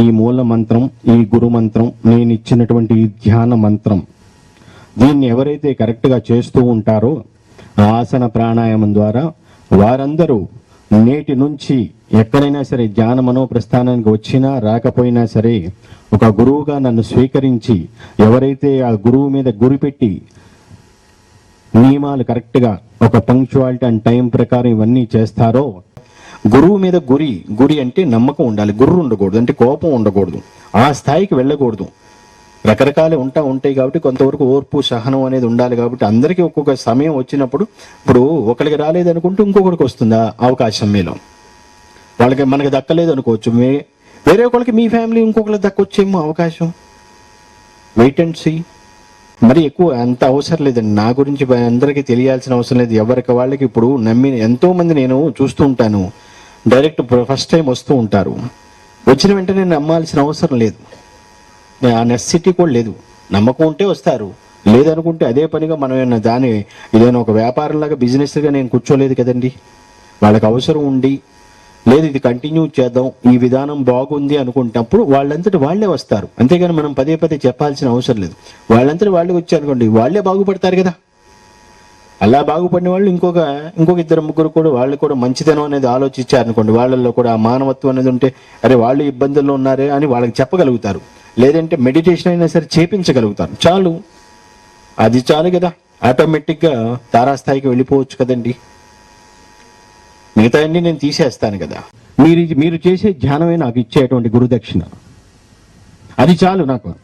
ఈ మూల మంత్రం ఈ గురు మంత్రం నేను ఇచ్చినటువంటి ఈ ధ్యాన మంత్రం. దీన్ని ఎవరైతే కరెక్ట్గా చేస్తూ ఉంటారో ఆసన ప్రాణాయామం ద్వారా వారందరూ నేటి నుంచి ఎక్కడైనా సరే ధ్యాన మనోప్రస్థానానికి వచ్చినా రాకపోయినా సరే ఒక గురువుగా నన్ను స్వీకరించి ఎవరైతే ఆ గురువు మీద గురిపెట్టి నియమాలు కరెక్ట్గా ఒక పంక్చువాలిటీ అండ్ టైం ప్రకారం ఇవన్నీ చేస్తారో గురువు మీద గురి గురి అంటే నమ్మకం ఉండాలి. గుర్రు ఉండకూడదు అంటే కోపం ఉండకూడదు. ఆ స్థాయికి వెళ్ళకూడదు. రకరకాలు ఉంటా ఉంటాయి కాబట్టి కొంతవరకు ఓర్పు సహనం అనేది ఉండాలి కాబట్టి అందరికీ ఒక్కొక్క సమయం వచ్చినప్పుడు ఇప్పుడు ఒకరికి రాలేదనుకుంటే ఇంకొకరికి వస్తుందా అవకాశం మీలో? వాళ్ళకి మనకి దక్కలేదు అనుకోవచ్చు మే వేరే ఒకరికి మీ ఫ్యామిలీ ఇంకొకరికి దక్కొచ్చేమో అవకాశం? వెయిట్ అండ్ సీ మరి ఎక్కువ అంత అవసరం లేదండి. నా గురించి అందరికీ తెలియాల్సిన అవసరం లేదు. ఎవరికి వాళ్ళకి ఇప్పుడు నమ్మి ఎంతోమంది నేను చూస్తూ ఉంటాను. డైరెక్ట్ ఫస్ట్ టైం వస్తూ ఉంటారు. వచ్చిన వెంటనే నమ్మాల్సిన అవసరం లేదు. ఆ నెస్సిటీ కూడా లేదు. నమ్మకం ఉంటే వస్తారు. లేదనుకుంటే అదే పనిగా మనం ఏమన్నా దాని ఇదేనా ఒక వ్యాపారంలాగా బిజినెస్గా నేను కూర్చోలేదు కదండి. వాళ్ళకి అవసరం ఉండి లేదు ఇది కంటిన్యూ చేద్దాం ఈ విధానం బాగుంది అనుకుంటప్పుడు వాళ్ళంతటి వాళ్ళే వస్తారు. అంతేగాని మనం పదే పదే చెప్పాల్సిన అవసరం లేదు. వాళ్ళంతటి వాళ్ళే వచ్చారనుకోండి వాళ్ళే బాగుపడతారు కదా. అలా బాగుపడిన వాళ్ళు ఇంకొక ఇంకొక ఇద్దరు ముగ్గురు కూడా వాళ్ళు కూడా మంచితనం అనేది ఆలోచించారనుకోండి. వాళ్ళల్లో కూడా ఆ మానవత్వం అనేది ఉంటే అరే వాళ్ళు ఇబ్బందుల్లో ఉన్నారే అని వాళ్ళకి చెప్పగలుగుతారు. లేదంటే మెడిటేషన్ అయినా సరే చేపించగలుగుతారు. చాలు. అది చాలు కదా. ఆటోమేటిక్గా తారాస్థాయికి వెళ్ళిపోవచ్చు కదండి. మిగతా అన్ని నేను తీసేస్తాను కదా. మీరు మీరు చేసే ధ్యానమే నాకు ఇచ్చేటువంటి గురుదక్షిణ. అది చాలు నాకు.